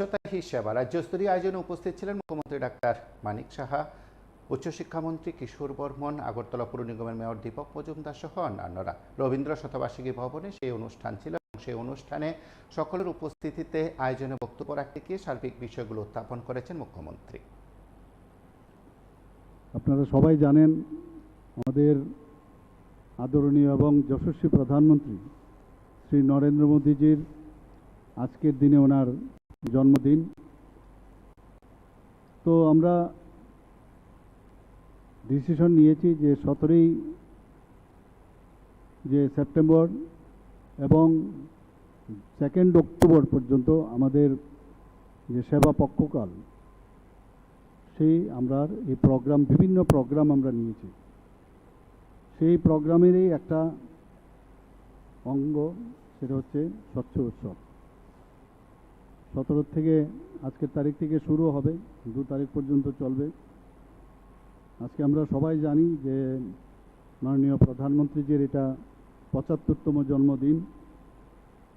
স্বচ্ছতা হি সেবা রাজ্যস্তরীয় আয়োজনে উপস্থিত ছিলেন মুখ্যমন্ত্রী ডাক্তার মানিক সাহা, উচ্চশিক্ষামন্ত্রী কিশোর বর্মন, আগরতলা পুর নিগমের মেয়র দীপক মজুমদার সহ অন্যান্যরা। রবীন্দ্র শতবার্ষিকী ভবনে সেই অনুষ্ঠান ছিল এবং সেই অনুষ্ঠানে সকলের উপস্থিতিতে আয়োজনে বক্তব্য রাখতে গিয়ে সার্বিক বিষয়গুলো উত্থাপন করেছেন মুখ্যমন্ত্রী। আপনারা সবাই জানেন, আমাদের আদরণীয় এবং যশস্বী প্রধানমন্ত্রী শ্রী নরেন্দ্র মোদীজির আজকের দিনে ওনার জন্মদিন। তো আমরা ডিসিশন নিয়েছি যে সতেরোই যে সেপ্টেম্বর এবং সেকেন্ড অক্টোবর পর্যন্ত আমাদের যে সেবা পক্ষকাল, সেই আমরা এই প্রোগ্রাম বিভিন্ন প্রোগ্রাম আমরা নিয়েছি। সেই প্রোগ্রামেরই একটা অঙ্গ, সেটা হচ্ছে স্বচ্ছ উৎসব। সতেরো থেকে আজকের তারিখ থেকে শুরু হবে, দু তারিখ পর্যন্ত চলবে। আজকে আমরা সবাই জানি যে মাননীয় প্রধানমন্ত্রীজির এটা পঁচাত্তরতম জন্মদিন।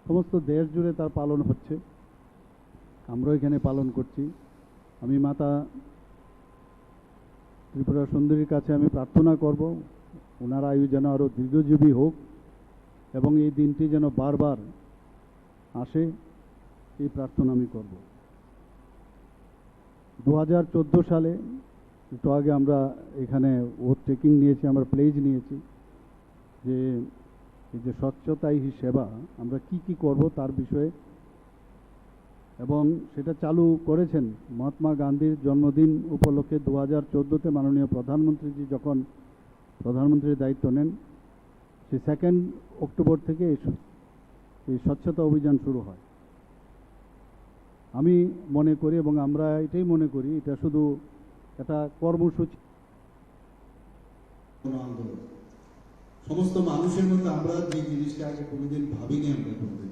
সমস্ত দেশ জুড়ে তার পালন হচ্ছে। আমরা এখানে পালন করছি। আমি মাতা ত্রিপুরা সুন্দরীর কাছে আমি প্রার্থনা করব, ওনার আয়ু যেন আরও দীর্ঘজীবী হোক এবং এই দিনটি যেন বারবার আসে। এই প্রার্থনা আমি করব। দু হাজার চোদ্দ সালে একটু আগে আমরা এখানে ও ট্রেকিং নিয়েছি, আমরা প্লেজ নিয়েছি যে এই যে স্বচ্ছতাই সেবা, আমরা কি কি করব তার বিষয়ে। এবং সেটা চালু করেছেন মহাত্মা গান্ধীর জন্মদিন উপলক্ষে দু হাজার চোদ্দোতে মাননীয় প্রধানমন্ত্রীজি যখন প্রধানমন্ত্রীর দায়িত্ব নেন, সে সেকেন্ড অক্টোবর থেকে এই স্বচ্ছতা অভিযান শুরু হয়। আমি মনে করি এবং আমরা এটাই মনে করি, এটা শুধু একটা কর্মসূচি। সমস্ত মানুষের মধ্যে আমরা যে জিনিসটা আগে কোনোদিন ভাবিনি আমরা কোনোদিন।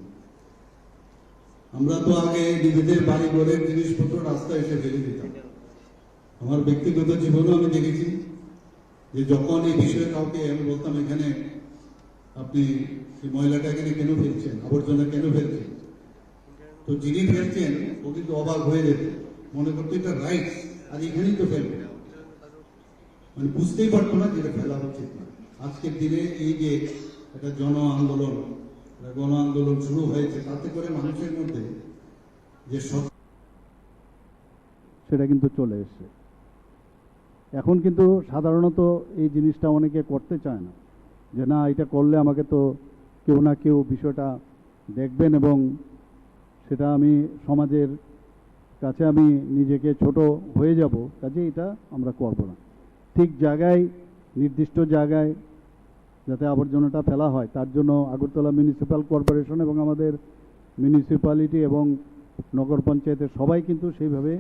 আমরা তো আগে নিজেদের বাড়ি ঘরের জিনিসপত্র রাস্তায় এসে ফেলে দিতাম। আমার ব্যক্তিগত জীবনেও আমি দেখেছি যে যখন এই বিষয়ে কাউকে আমি বলতাম, এখানে আপনি ময়লাটা এখানে কেন ফেলছেন? আবর্জনা কেন ফেলছেন? তো যিনি ফেলছেন ও কিন্তু অবাক হয়ে যেত। মনে করতো এটা রাইট আর এখানেই তো ফেলবে। মানে বুঝতেই পারতো না যে এটা ফেলা না। আজকের দিনে এই যে একটা জন আন্দোলন গণ আন্দোলন শুরু হয়েছে, তাতে করে মানুষের মধ্যে যে সৎ সেটা কিন্তু চলে এসছে। এখন কিন্তু সাধারণত এই জিনিসটা অনেকে করতে চায় না। যে না, এটা করলে আমাকে তো কেউ না কেউ বিষয়টা দেখবেন এবং সেটা আমি সমাজের কাছে আমি নিজেকে ছোট হয়ে যাব কাজে এটা আমরা করব না। ঠিক জায়গায়, নির্দিষ্ট জায়গায় যাতে আবর্জনাটা ফেলা হয়, তার জন্য আগরতলা মিউনিসিপ্যাল কর্পোরেশন এবং আমাদের মিউনিসিপ্যালিটি এবং নগর পঞ্চায়েতের সবাই কিন্তু সেইভাবে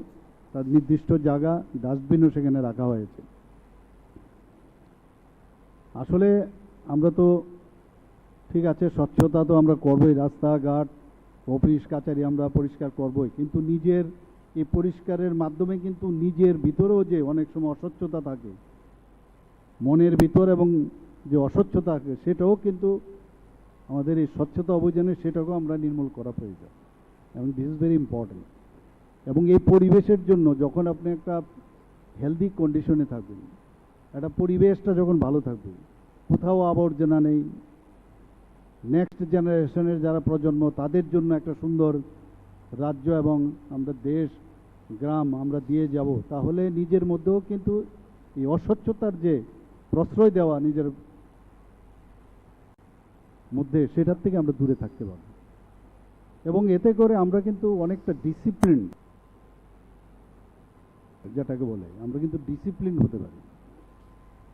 তার নির্দিষ্ট জায়গা, ডাস্টবিনও সেখানে রাখা হয়েছে। আসলে আমরা তো, ঠিক আছে, স্বচ্ছতা তো আমরা করবই, রাস্তাঘাট অফিস, কাচারি আমরা পরিষ্কার করবই। কিন্তু নিজের এই পরিষ্কারের মাধ্যমে কিন্তু নিজের ভিতরেও যে অনেক সময় অস্বচ্ছতা থাকে, মনের ভিতর এবং যে অস্বচ্ছতা থাকে, সেটাও কিন্তু আমাদের এই স্বচ্ছতা অভিযানে সেটাকেও আমরা নির্মূল করা প্রয়োজন। এবং দিস ইজ ভেরি ইম্পর্টেন্ট এবং এই পরিবেশের জন্য যখন আপনি একটা হেলদি কন্ডিশনে থাকবেন, একটা পরিবেশটা যখন ভালো থাকবে, কোথাও আবর্জনা নেই নেক্সট জেনারেশনের যারা প্রজন্ম, তাদের জন্য একটা সুন্দর রাজ্য এবং আমরা দেশ, গ্রাম আমরা দিয়ে যাব। তাহলে নিজের মধ্যেও কিন্তু এই অস্বচ্ছতার যে প্রশ্রয় দেওয়া নিজের মধ্যে, সেটার থেকে আমরা দূরে থাকতে পারব। এবং এতে করে আমরা কিন্তু অনেকটা ডিসিপ্লিন যেটাকে বলে, আমরা কিন্তু ডিসিপ্লিন হতে পারি।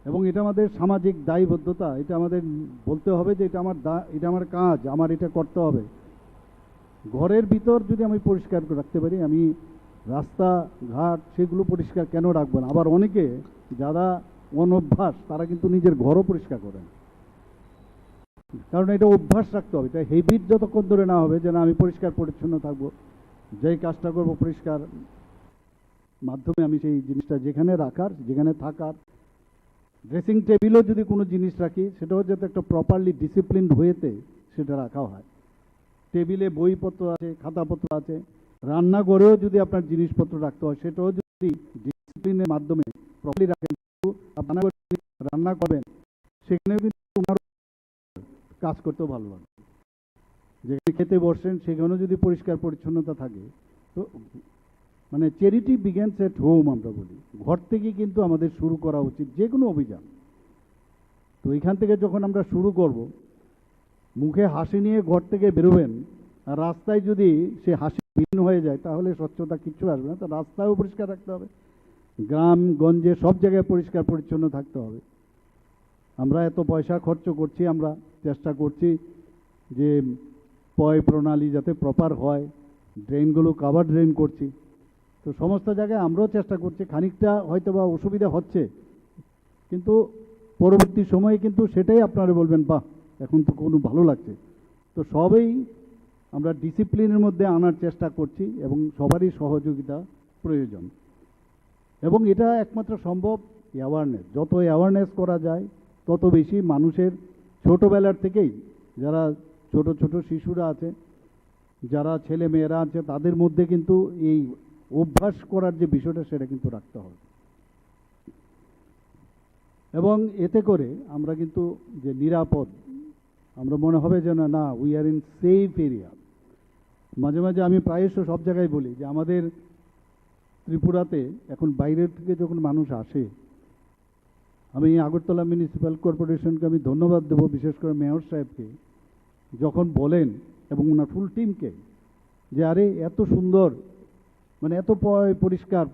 এবং এটা আমাদের সামাজিক দায়বদ্ধতা, এটা আমাদের বলতে হবে যে এটা আমার দা, এটা আমার কাজ, আমার এটা করতে হবে। ঘরের ভিতর যদি আমি পরিষ্কার করে রাখতে পারি, আমি রাস্তা, ঘাট সেগুলো পরিষ্কার কেন রাখব না? আবার অনেকে যারা অনভ্যাস, তারা কিন্তু নিজের ঘরও পরিষ্কার করেন কারণ এটা অভ্যাস রাখতে হবে, এটা হেবিট যতক্ষণ ধরে না হবে যে না, আমি পরিষ্কার, পরিচ্ছন্ন থাকব, যেই কাজটা করব পরিষ্কার মাধ্যমে আমি সেই জিনিসটা যেখানে রাখার, যেখানে থাকার ড্রেসিং টেবিলও যদি কোনো জিনিস রাখি, সেটাও যাতে একটা প্রপারলি ডিসিপ্লিনড হয়েতে সেটা রাখা হয়। টেবিলে বইপত্র আছে, খাতাপত্র আছে রান্না করেও যদি আপনার জিনিসপত্র রাখতে হয়, সেটাও যদি ডিসিপ্লিনের মাধ্যমে প্রপারলি রাখেন, কিন্তু রান্না করে রান্না করবেন সেখানেও কিন্তু ওনার কাজ করতেও ভালো লাগে। যেখানে খেতে বসছেন সেখানেও যদি পরিষ্কার পরিচ্ছন্নতা থাকে, তো মানে চ্যারিটি বিজ্ঞানস এট হোম আমরা বলি। ঘর থেকে কিন্তু আমাদের শুরু করা উচিত যে কোনো অভিযান। তো এখান থেকে যখন আমরা শুরু করব, মুখে হাসি নিয়ে ঘর থেকে বেরোবেন, আর রাস্তায় যদি সে হাসি বিহীন হয়ে যায়, তাহলে স্বচ্ছতা কিচ্ছু আসবে না। তো রাস্তাও পরিষ্কার রাখতে হবে, গ্রাম, গঞ্জে সব জায়গায় পরিষ্কার পরিচ্ছন্ন থাকতে হবে। আমরা এত পয়সা খরচ করছি, আমরা চেষ্টা করছি যে পয় প্রণালী যাতে প্রপার হয়। ড্রেনগুলো কাভার ড্রেন করছি। তো সমস্ত জায়গায় আমরাও চেষ্টা করছি, খানিকটা হয়তো বা অসুবিধা হচ্ছে। কিন্তু পরবর্তী সময়ে কিন্তু সেটাই আপনারা বলবেন, বাহ, এখন তো কোনো ভালো লাগছে। তো সবই আমরা ডিসিপ্লিনের মধ্যে আনার চেষ্টা করছি এবং সবারই সহযোগিতা প্রয়োজন। এবং এটা একমাত্র সম্ভব অ্যাওয়ারনেস যত অ্যাওয়ারনেস করা যায়, তত বেশি মানুষের ছোটোবেলার থেকেই, যারা ছোট ছোট শিশুরা আছে, যারা ছেলে মেয়েরা আছে, তাদের মধ্যে কিন্তু এই অভ্যাস করার যে বিষয়টা, সেটা কিন্তু রাখতে হবে। এবং এতে করে আমরা কিন্তু যে নিরাপদ, আমরা মনে হবে যে না we are in safe area মাঝে মাঝে আমি প্রায়শ সব জায়গায় বলি যে আমাদের ত্রিপুরাতে এখন বাইরের থেকে যখন মানুষ আসে, আমি আগরতলা মিউনিসিপ্যাল কর্পোরেশনকে আমি ধন্যবাদ দেবো, বিশেষ করে মেয়র সাহেবকে, যখন বলেন এবং ওনার ফুল টিমকে যে আরে, এত সুন্দর মানে এত প- পরিষ্কার,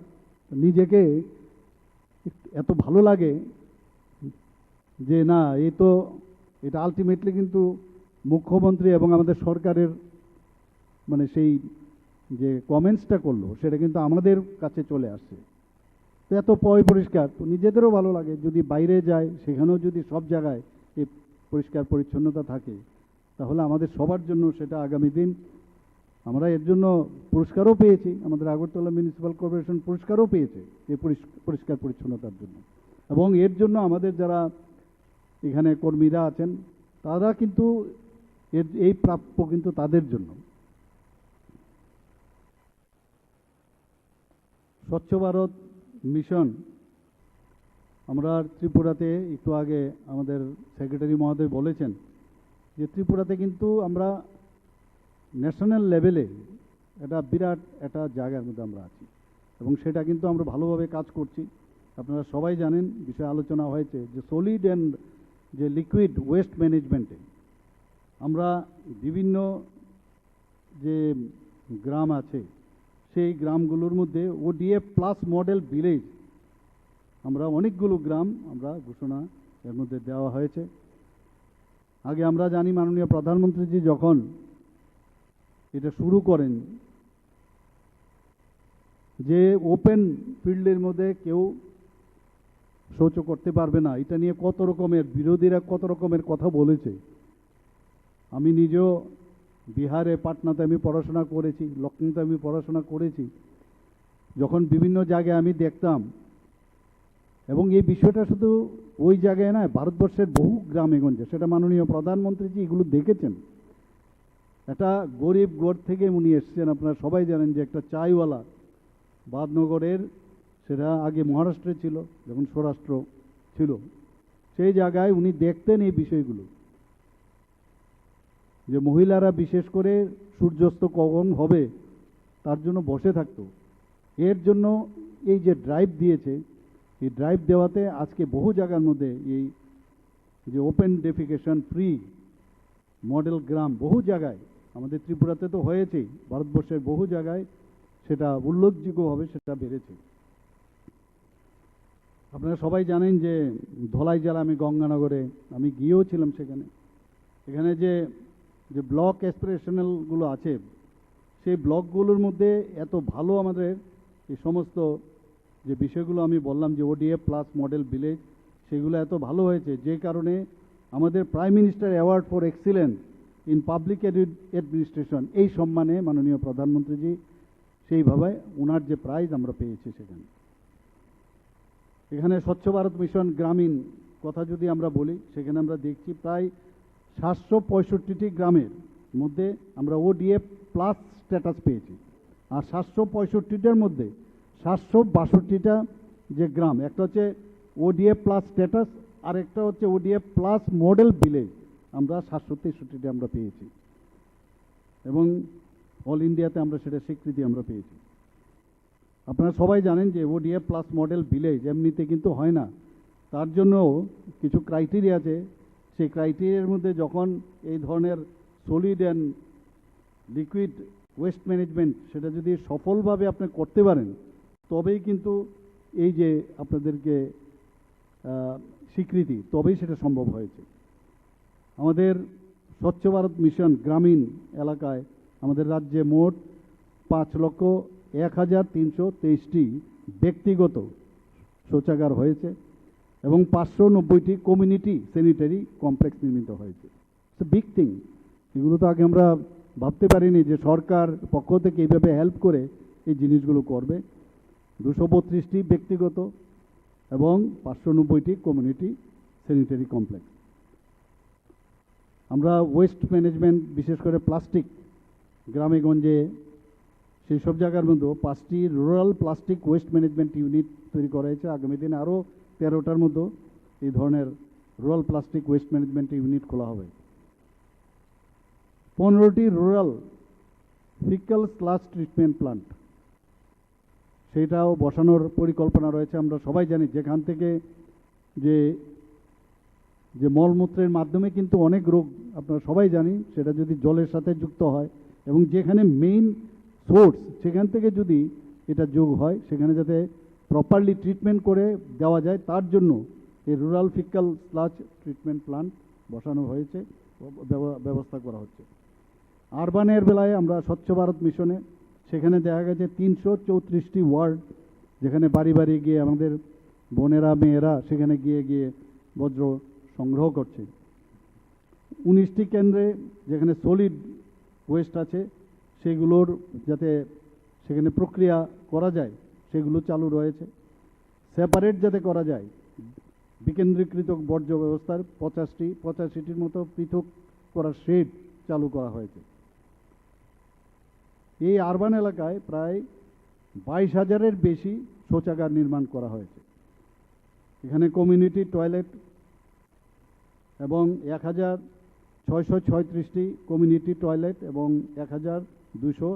নিজেকে এত ভালো লাগে যে না এ তো এটা আলটিমেটলি কিন্তু মুখ্যমন্ত্রী এবং আমাদের সরকারের মানে সেই যে কমেন্টসটা করল, সেটা কিন্তু আমাদের কাছে চলে আসছে। তো এত পয় পরিষ্কার, তো নিজেদেরও ভালো লাগে। যদি বাইরে যায়, সেখানেও যদি সব জায়গায় এই পরিষ্কার পরিচ্ছন্নতা থাকে, তাহলে আমাদের সবার জন্য সেটা আগামী দিন আমরা এর জন্য পুরস্কারও পেয়েছি, আমাদের আগরতলা মিউনিসিপ্যাল কর্পোরেশন পুরস্কারও পেয়েছে এই পরিষ্- পরিষ্কার পরিচ্ছন্নতার জন্য। এবং এর জন্য আমাদের যারা এখানে কর্মীরা আছেন, তারা কিন্তু এর, এই প্রাপ্য কিন্তু তাদের জন্য। স্বচ্ছ ভারত মিশন, আমরা ত্রিপুরাতে একটু আগে আমাদের সেক্রেটারি মহোদয় বলেছেন যে ত্রিপুরাতে কিন্তু আমরা ন্যাশনাল লেভেলে একটা বিরাট একটা জায়গার মধ্যে আমরা আছি। এবং সেটা কিন্তু আমরা ভালোভাবে কাজ করছি। আপনারা সবাই জানেন, বিষয়ে আলোচনা হয়েছে যে সলিড অ্যান্ড যে লিকুইড ওয়েস্ট ম্যানেজমেন্টে আমরা বিভিন্ন যে গ্রাম আছে, সেই গ্রামগুলোর মধ্যে ওডিএফ প্লাস মডেল ভিলেজ আমরা অনেকগুলো গ্রাম আমরা ঘোষণা এর মধ্যে দেওয়া হয়েছে। আগে আমরা জানি মাননীয় প্রধানমন্ত্রীজি যখন এটা শুরু করেন। যে ওপেন ফিল্ডের মধ্যে কেউ শৌচ করতে পারবে না, এটা নিয়ে কত রকমের বিরোধীরা কত রকমের কথা বলেছে। আমি নিজেও বিহারে, পাটনাতে আমি পড়াশোনা করেছি লখনৌতে আমি পড়াশোনা করেছি। যখন বিভিন্ন জায়গায় আমি দেখতাম, এবং এই বিষয়টা শুধু ওই জায়গায় নয়, ভারতবর্ষের বহু গ্রামে গঞ্জে, সেটা মাননীয় প্রধানমন্ত্রীজি এগুলো দেখেছেন। একটা গরিব গড় থেকে উনি এসছেন। আপনারা সবাই জানেন যে একটা চাইওয়ালা বাদনগরের, সেটা আগে মহারাষ্ট্রে ছিল, যখন স্বরাষ্ট্র ছিল। সেই জায়গায় উনি দেখতেন এই বিষয়গুলো। যে মহিলারা বিশেষ করে সূর্যাস্ত কখন হবে, তার জন্য বসে থাকতো। এর জন্য এই যে ড্রাইভ দিয়েছে, এই ড্রাইভ দেওয়াতে আজকে বহু জায়গার মধ্যে এই যে ওপেন ডেফিকেশন ফ্রি মডেল গ্রাম বহু জায়গায় আমাদের ত্রিপুরাতে তো হয়েছেই, ভারতবর্ষের বহু জায়গায় সেটা উল্লেখযোগ্যভাবে সেটা বেড়েছে। আপনারা সবাই জানেন যে ধলাই জেলা আমি গঙ্গানগরে, আমি গিয়েও ছিলাম সেখানে। এখানে যে যে ব্লক অ্যাসপিরেশনালগুলো আছে, সেই ব্লকগুলোর মধ্যে এত ভালো আমাদের এই সমস্ত যে বিষয়গুলো আমি বললাম যে ওডিএফ প্লাস মডেল ভিলেজ সেগুলো এত ভালো হয়েছে যে কারণে আমাদের prime minister award for excellence in public administration এই সম্মানে মাননীয় প্রধানমন্ত্রীজি সেইভাবে ওনার যে প্রাইজ আমরা পেয়েছি সেখানে। এখানে স্বচ্ছ ভারত মিশন গ্রামীণ কথা যদি আমরা বলি, সেখানে আমরা দেখছি প্রায় সাতশো পঁয়ষট্টিটি গ্রামের মধ্যে আমরা ওডিএফ প্লাস স্ট্যাটাস পেয়েছি। আর সাতশো পঁয়ষট্টিটার মধ্যে সাতশো বাষট্টিটা যে গ্রাম, একটা হচ্ছে ওডিএফ প্লাস স্ট্যাটাস আর একটা হচ্ছে ওডিএফ প্লাস মডেল ভিলেজ আমরা সাতশো তেষট্টিটা আমরা পেয়েছি। এবং অল ইন্ডিয়াতে আমরা সেটা স্বীকৃতি আমরা পেয়েছি। আপনারা সবাই জানেন যে ওডিএফ প্লাস মডেল ভিলেজ এমনিতে কিন্তু হয় না। তার জন্য কিছু ক্রাইটেরিয়া আছে। সেই ক্রাইটেরিয়ার মধ্যে যখন এই ধরনের solid and liquid waste management সেটা যদি সফলভাবে আপনি করতে পারেন, তবেই কিন্তু এই যে আপনাদেরকে স্বীকৃতি, তবেই সেটা সম্ভব হয়েছে। আমাদের স্বচ্ছ ভারত মিশন গ্রামীণ এলাকায় আমাদের রাজ্যে মোট পাঁচ লক্ষ এক হাজার তিনশো তেইশটি ব্যক্তিগত শৌচাগার হয়েছে এবং পাঁচশো নব্বইটি কমিউনিটি স্যানিটারি কমপ্লেক্স নির্মিত হয়েছে। ইটস বিগ থিং এগুলো তো আগে আমরা ভাবতে পারিনি যে সরকার পক্ষ থেকে এইভাবে হেল্প করে এই জিনিসগুলো করবে। দুশো বত্রিশটি ব্যক্তিগত এবং পাঁচশো নব্বইটি কমিউনিটি স্যানিটারি কমপ্লেক্স। আমরা ওয়েস্ট ম্যানেজমেন্ট বিশেষ করে প্লাস্টিক গ্রামে গঞ্জে সেই সব জায়গার মধ্যে পাঁচটি rural plastic waste management unit তৈরি করা হয়েছে। আগামী দিনে আরও তেরোটার মধ্যে এই ধরনের rural plastic waste management unit খোলা হবে। পনেরোটি rural faecal sludge treatment plant সেটাও বসানোর পরিকল্পনা রয়েছে। আমরা সবাই জানি যেখান থেকে যে যে মলমূত্রের মাধ্যমে কিন্তু অনেক রোগ, আপনারা সবাই জানি, সেটা যদি জলের সাথে যুক্ত হয় এবং যেখানে মেইন সোর্স সেখান থেকে যদি এটা যোগ হয়, সেখানে যাতে প্রপারলি ট্রিটমেন্ট করে দেওয়া যায়, তার জন্য এই rural faecal sludge treatment plant বসানো হয়েছে, ব্যব- ব্যবস্থা করা হচ্ছে। আরবানের বেলায় আমরা স্বচ্ছ ভারত মিশনে সেখানে দেখা গেছে তিনশো চৌত্রিশটি ওয়ার্ড, যেখানে বাড়ি বাড়ি গিয়ে আমাদের বোনেরা, মেয়েরা সেখানে গিয়ে গিয়ে বজ্র সংগ্রহ করছে। উনিশটি কেন্দ্রে যেখানে সলিড ওয়েস্ট আছে, সেগুলোর যাতে সেখানে প্রক্রিয়া করা যায়, সেগুলো চালু রয়েছে। সেপারেট যাতে করা যায়, বিকেন্দ্রীকৃত বর্জ্য ব্যবস্থার পঁচাশটি, পঁচাশিটির মতো পৃথক করা শেড চালু করা হয়েছে। এই আরবান এলাকায় প্রায় বাইশ হাজারের বেশি শৌচাগার নির্মাণ করা হয়েছে। এখানে কমিউনিটি টয়লেট এবং এক হাজার ছয়শো কমিউনিটি টয়লেট এবং এক হাজার দুশো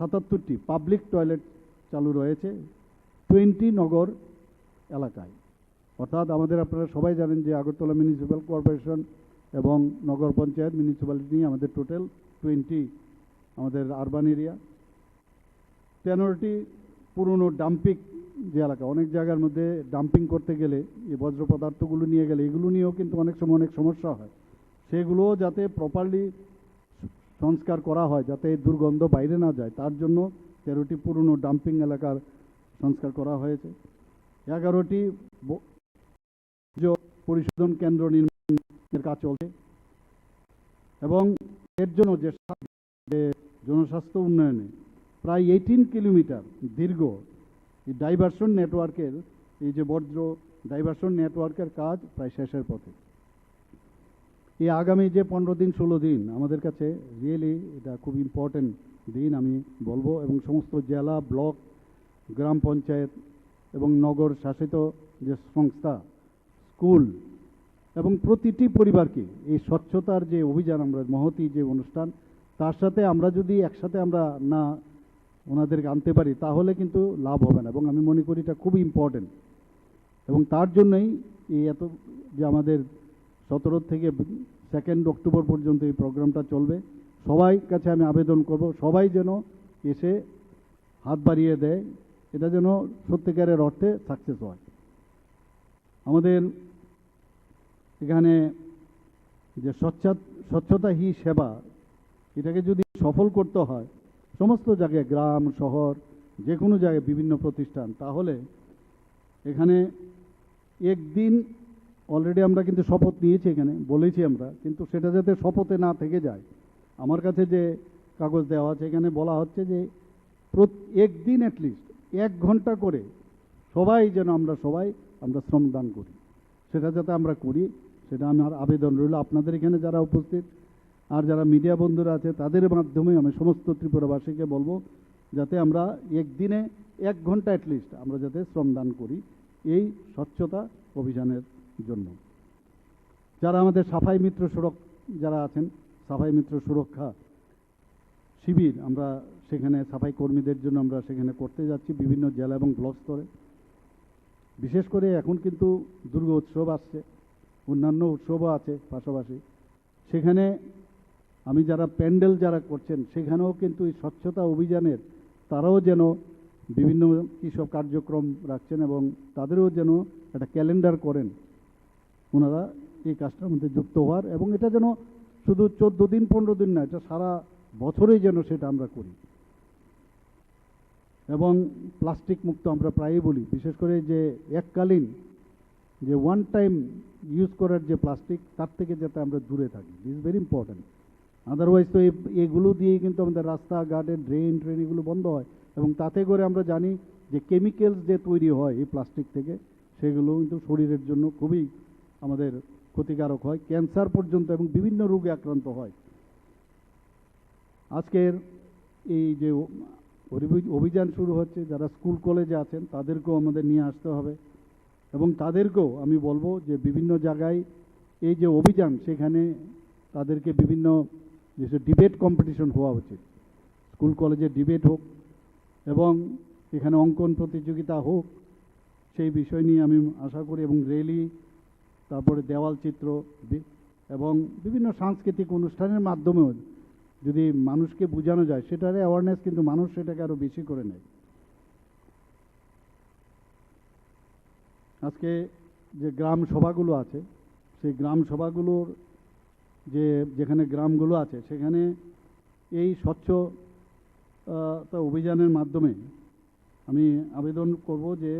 সাতাত্তরটি পাবলিক টয়লেট চালু রয়েছে টোয়েন্টি নগর এলাকায়। অর্থাৎ আমাদের আপনারা সবাই জানেন যে আগরতলা মিউনিসিপ্যাল কর্পোরেশন এবং নগর পঞ্চায়েত মিউনিসিপ্যালিটি নিয়ে আমাদের টোটাল টোয়েন্টি আমাদের আরবান এরিয়া। তেরোটি পুরনো ডাম্পিং যে এলাকা, অনেক জায়গার মধ্যে ডাম্পিং করতে গেলে এই বজ্র পদার্থগুলো নিয়ে গেলে, এগুলো নিয়েও কিন্তু অনেক সময় অনেক সমস্যা হয়। সেগুলো যাতে প্রপারলি সংস্কার করা হয়, যাতে দুর্গন্ধ বাইরে না যায়, তার জন্য তেরোটি পুরনো ডাম্পিং এলাকার সংস্কার করা হয়েছে। এগারোটি পরিশোধন কেন্দ্র নির্মাণের কাজ চলছে। এবং এর জন্য যে জনস্বাস্থ্য উন্নয়নে প্রায় এইটিন কিলোমিটার দীর্ঘ এই ডাইভারশন নেটওয়ার্কের এই যে বর্জ্য ডাইভারশন নেটওয়ার্কের কাজ প্রায় শেষের পথে। এই আগামী যে পনেরো দিন, ষোলো দিন, আমাদের কাছে রিয়েলি এটা খুব ইম্পর্টেন্ট দিন আমি বলব এবং সমস্ত জেলা, ব্লক, গ্রাম পঞ্চায়েত এবং নগর শাসিত যে সংস্থা, স্কুল এবং প্রতিটি পরিবারকে এই স্বচ্ছতার যে অভিযান, আমরা মহতি যে অনুষ্ঠান, তার সাথে আমরা যদি একসাথে আমরা না ওনাদেরকে আনতে পারি, তাহলে কিন্তু লাভ হবে না। এবং আমি মনে করি এটা খুব ইম্পর্টেন্ট এবং তার জন্যই এই এত যে আমাদের সতেরো থেকে সেকেন্ড অক্টোবর পর্যন্ত এই প্রোগ্রামটা চলবে, সবাই কাছে আমি আবেদন করব, সবাই যেন এসে হাত বাড়িয়ে দেয়, এটা যেন সত্যিকারের অর্থে সাকসেস হয়। আমাদের এখানে যে স্বচ্ছা, স্বচ্ছতা হি সেবা, এটাকে যদি সফল করতে হয় সমস্ত জায়গায় গ্রাম, শহর যে কোনো জায়গায় বিভিন্ন প্রতিষ্ঠান, তাহলে এখানে একদিন অলরেডি আমরা কিন্তু শপথ নিয়েছি এখানে, বলেছি আমরা, কিন্তু সেটা যাতে শপথে না থেকে যায়। আমার কাছে যে কাগজ দেওয়া আছে, এখানে বলা হচ্ছে যে একদিন অ্যাটলিস্ট এক ঘণ্টা করে সবাই যেন আমরা সবাই, আমরা শ্রমদান করি। সেটা যাতে আমরা করি, সেটা আমার আবেদন রইল। আপনাদের এখানে যারা উপস্থিত আর যারা মিডিয়া বন্ধুরা আছে, তাদের মাধ্যমে আমি সমস্ত ত্রিপুরাবাসীকে বলব যাতে আমরা একদিনে এক ঘণ্টা অ্যাটলিস্ট আমরা যাতে শ্রমদান করি এই স্বচ্ছতা অভিযানের জন্য। যারা আমাদের সাফাই মিত্র সুরক, যারা আছেন, সাফাই মিত্র সুরক্ষা শিবির, আমরা সেখানে সাফাই কর্মীদের জন্য আমরা সেখানে করতে যাচ্ছি বিভিন্ন জেলা এবং ব্লক স্তরে। বিশেষ করে এখন কিন্তু দুর্গা উৎসব আসছে, অন্যান্য উৎসবও আছে পাশাপাশি। সেখানে আমি যারা প্যান্ডেল যারা করছেন, সেখানেও কিন্তু এই স্বচ্ছতা অভিযানের তারাও যেন বিভিন্ন কৃষক কার্যক্রম রাখছেন এবং তাদেরও যেন একটা ক্যালেন্ডার করেন। ওনারা এই কাজটার মধ্যে যুক্ত হওয়ার এবং এটা যেন শুধু চোদ্দ দিন, পনেরো দিন না, এটা সারা বছরেই যেন সেটা আমরা করি। এবং প্লাস্টিক মুক্ত আমরা প্রায়ই বলি, বিশেষ করে যে এককালীন যে ওয়ান টাইম ইউজ করার যে প্লাস্টিক, তার থেকে যাতে আমরা দূরে থাকি দিস ভেরি ইম্পর্ট্যান্ট আদারওয়াইজ তো এগুলো দিয়েই কিন্তু আমাদের রাস্তাঘাটের ড্রেন ট্রেন এগুলো বন্ধ হয়। এবং তাতে করে আমরা জানি যে কেমিক্যালস যে তৈরি হয় এই প্লাস্টিক থেকে, সেগুলো কিন্তু শরীরের জন্য খুবই আমাদের ক্ষতিকারক হয় ক্যান্সার পর্যন্ত এবং বিভিন্ন রোগে আক্রান্ত হয়। আজকের এই যে অভিযান শুরু হচ্ছে, যারা স্কুল কলেজে আছেন, তাদেরকেও আমাদের নিয়ে আসতে হবে। এবং তাদেরকেও আমি বলব যে বিভিন্ন জায়গায় এই যে অভিযান, সেখানে তাদেরকে বিভিন্ন যে ডিবেট কম্পিটিশন হওয়া উচিত। স্কুল, কলেজে ডিবেট হোক এবং এখানে অঙ্কন প্রতিযোগিতা হোক, সেই বিষয় নিয়ে আমি আশা করি এবং রেলি তারপরে দেওয়াল চিত্র এবং বিভিন্ন সাংস্কৃতিক অনুষ্ঠানের মাধ্যমেও যদি মানুষকে বোঝানো যায়, সেটার অ্যাওয়ারনেস কিন্তু মানুষ সেটাকে আরও বেশি করে নেয়। আজকে যে গ্রাম সভাগুলো আছে, সেই গ্রাম সভাগুলোর যে যেখানে গ্রামগুলো আছে, সেখানে এই স্বচ্ছ তা অভিযানের মাধ্যমে আমি আবেদন করব যে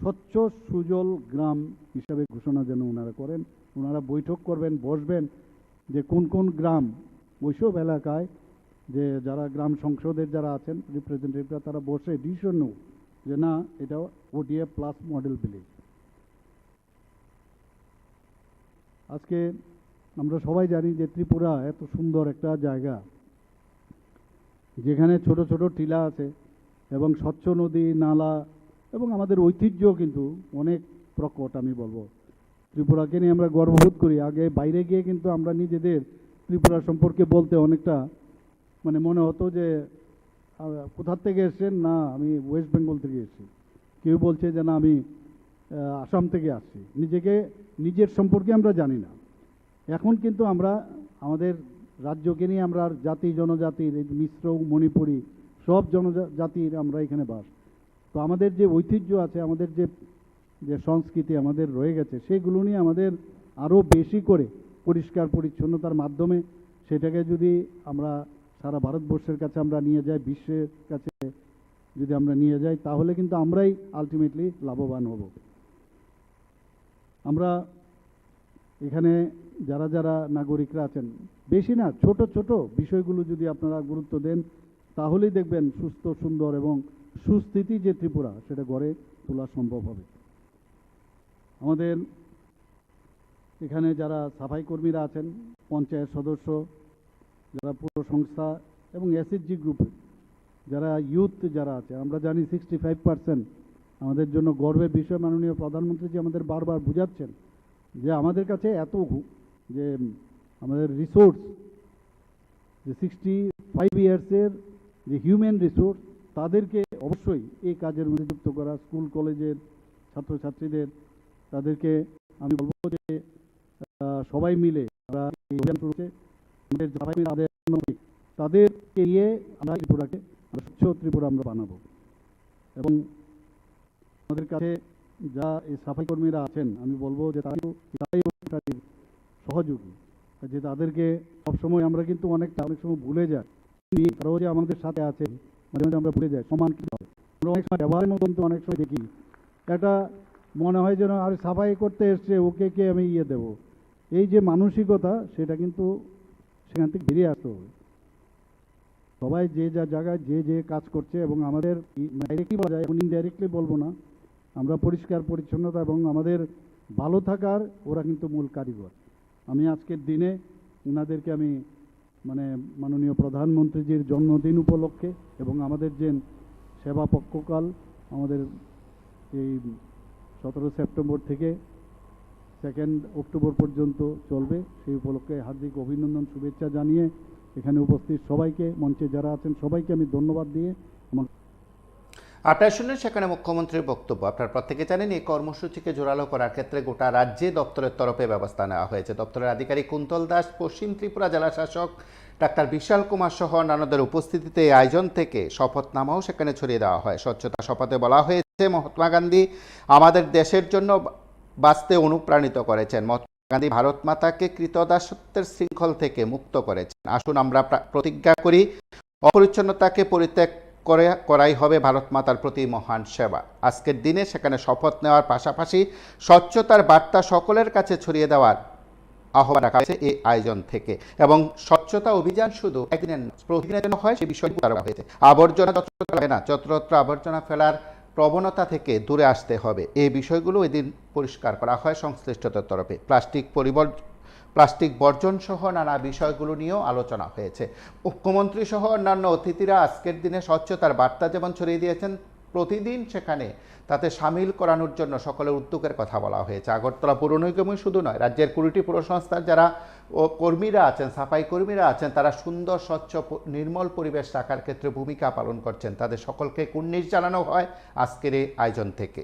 স্বচ্ছ সুজল গ্রাম হিসাবে ঘোষণা যেন ওনারা করেন। ওনারা বৈঠক করবেন, বসবেন যে কোন কোন গ্রাম ওইসব এলাকায় যে যারা গ্রাম সংসদের যারা আছেন রিপ্রেজেন্টেটিভরা তারা বসে ডিসিশন যে না এটা ওডিএ প্লাস মডেল ভিলেজ আজকে আমরা সবাই জানি যে ত্রিপুরা এত সুন্দর একটা জায়গা, যেখানে ছোট ছোট টিলা আছে এবং স্বচ্ছ নদী, নালা এবং আমাদের ঐতিহ্য কিন্তু অনেক প্রকট আমি বলব। ত্রিপুরাকে নিয়ে আমরা গর্ববোধ করি। আগে বাইরে গিয়ে কিন্তু আমরা নিজেদের ত্রিপুরা সম্পর্কে বলতে অনেকটা মানে মনে হতো যে কোথার থেকে এসেছেন? না, আমি ওয়েস্ট বেঙ্গল থেকে এসেছি। কেউ বলছে যে, না, আমি আসাম থেকে আসছি। নিজেকে, নিজের সম্পর্কে আমরা জানি না। এখন কিন্তু আমরা আমাদের রাজ্যকে নিয়ে আমরা জাতি, জনজাতির মিশ্র মণিপুরি সব জনজাতির আমরা এখানে বাস। তো আমাদের যে ঐতিহ্য আছে, আমাদের যে যে সংস্কৃতি আমাদের রয়ে গেছে, সেগুলো নিয়ে আমাদের আরও বেশি করে পরিষ্কার পরিচ্ছন্নতার মাধ্যমে সেটাকে যদি আমরা সারা ভারতবর্ষের কাছে আমরা নিয়ে যাই, বিশ্বের কাছে যদি আমরা নিয়ে যাই, তাহলে কিন্তু আমরাই আলটিমেটলি লাভবান হব। আমরা এখানে যারা যারা নাগরিকরা আছেন, বেশি না, ছোট ছোট বিষয়গুলো যদি আপনারা গুরুত্ব দেন, তাহলেই দেখবেন সুস্থ, সুন্দর এবং সুস্থিতি যে ত্রিপুরা, সেটা গড়ে তোলা সম্ভব হবে। আমাদের এখানে যারা সাফাই কর্মীরা আছেন, পঞ্চায়েত সদস্য, যারা পুর সংস্থা এবং এসএসজি গ্রুপ যারা ইউথ যারা আছে, আমরা জানি সিক্সটি ফাইভ পার্সেন্ট আমাদের জন্য গর্বের বিষয় মাননীয় প্রধানমন্ত্রী যে আমাদের বারবার বুঝাচ্ছেন যে আমাদের কাছে এত যে আমাদের রিসোর্স যে সিক্সটি ফাইভ ইয়ার্সের যে হিউম্যান রিসোর্স তাদেরকে অবশ্যই এই কাজের মধ্যে যুক্ত করা স্কুল কলেজের ছাত্রছাত্রীদের, তাদেরকে আমি বলব যে সবাই মিলে তাদেরকে নিয়ে আমরা ত্রিপুরাকে স্বচ্ছ ত্রিপুরা আমরা বানাবো। এবং আমাদের কাছে যা এই সাফাই কর্মীরা আছেন, আমি বলব যে তারাই সহযোগী যে তাদেরকে সবসময় আমরা কিন্তু অনেকটা, অনেক সময় ভুলে যাই। তারাও যে আমাদের সাথে আছে, মাঝে মাঝে আমরা ভুলে যাই, সমান কি আমরা অনেক সময় ব্যবহারের মতন তো অনেক সময় দেখি। একটা মনে হয় যেন, আর সাফাই করতে এসছে, ওকে কে আমি ইয়ে দেব? এই যে মানসিকতা, সেটা কিন্তু সেখান থেকে বেরিয়ে আসতে হবে। সবাই যে যা জায়গায়, যে যে কাজ করছে এবং আমাদের ডাইরেক্টলি বলা যায় ইনডাইরেক্টলি বলব না। আমরা পরিষ্কার, পরিচ্ছন্নতা এবং আমাদের ভালো থাকার ওরা কিন্তু মূল কারিগর। আমি আজকের দিনে ওনাদেরকে আমি মানে মাননীয় প্রধানমন্ত্রীজির জন্মদিন উপলক্ষে এবং আমাদের যে সেবা পক্ষকাল, আমাদের এই সতেরো সেপ্টেম্বর থেকে সেকেন্ড অক্টোবর পর্যন্ত চলবে, সেই উপলক্ষে হার্দিক অভিনন্দন শুভেচ্ছা জানিয়ে এখানে উপস্থিত সবাইকে, মঞ্চে যারা আছেন সবাইকে আমি ধন্যবাদ দিয়ে আপনারা শুনলেন সেখানে মুখ্যমন্ত্রীর বক্তব্য। আপনারা প্রত্যেকে জানেন এই কর্মসূচিকে জোরালো করার ক্ষেত্রে গোটা রাজ্যে দপ্তরের তরফে ব্যবস্থা নেওয়া হয়েছে। দপ্তরের আধিকারিক কুন্তল দাস, পশ্চিম ত্রিপুরা জেলা শাসক ডাক্তার বিশাল কুমার সহ অন্যান্যদের উপস্থিতিতে এই আয়োজন থেকে শপথনামাও সেখানে ছড়িয়ে দেওয়া হয়। স্বচ্ছতা শপথে বলা হয়েছে, মহাত্মা গান্ধী আমাদের দেশের জন্য বাঁচতে অনুপ্রাণিত করেছেন। মহাত্মা গান্ধী ভারত মাতাকে কৃতদাসত্বের শৃঙ্খল থেকে মুক্ত করেছেন। আসুন আমরা প্রা- প্রতিজ্ঞা করি, অপরিচ্ছন্নতাকে পরিত্যাগ করে, করাই হবে ভারত মাতার প্রতি মহান সেবা। আজকের দিনে সেখানে শপথ নেওয়ার পাশাপাশি স্বচ্ছতার বার্তা সকলের কাছে ছড়িয়ে দেওয়ার আহ্বান রাখা হয়েছে এই আয়োজন থেকে। এবং স্বচ্ছতা অভিযান শুধু একদিনের জন্য হয়, সে বিষয় করা হয়েছে। আবর্জনা যত্রতত্র না আবর্জনা ফেলার প্রবণতা থেকে দূরে আসতে হবে। এই বিষয়গুলো এদিন পরিষ্কার করা হয় সংশ্লিষ্টতার তরফে। প্লাস্টিক পরিবর প্লাস্টিক বর্জন সহ নানা বিষয়গুলো নিয়েও আলোচনা হয়েছে। মুখ্যমন্ত্রী সহ অন্যান্য অতিথিরা আজকের দিনে স্বচ্ছতার বার্তা যেমন ছড়িয়ে দিয়েছেন, প্রতিদিন সেখানে তাতে সামিল করানোর জন্য সকলের উদ্যোগের কথা বলা হয়েছে। আগরতলা পুর নিগমই শুধু নয়, রাজ্যের কুড়িটি পুর সংস্থার যারা কর্মীরা আছেন, সাফাই কর্মীরা আছেন, তারা সুন্দর, স্বচ্ছ নির্মল পরিবেশ রাখার ক্ষেত্রে ভূমিকা পালন করছেন। তাদের সকলকে কুর্নিশ জানানো হয় আজকের এই আয়োজন থেকে।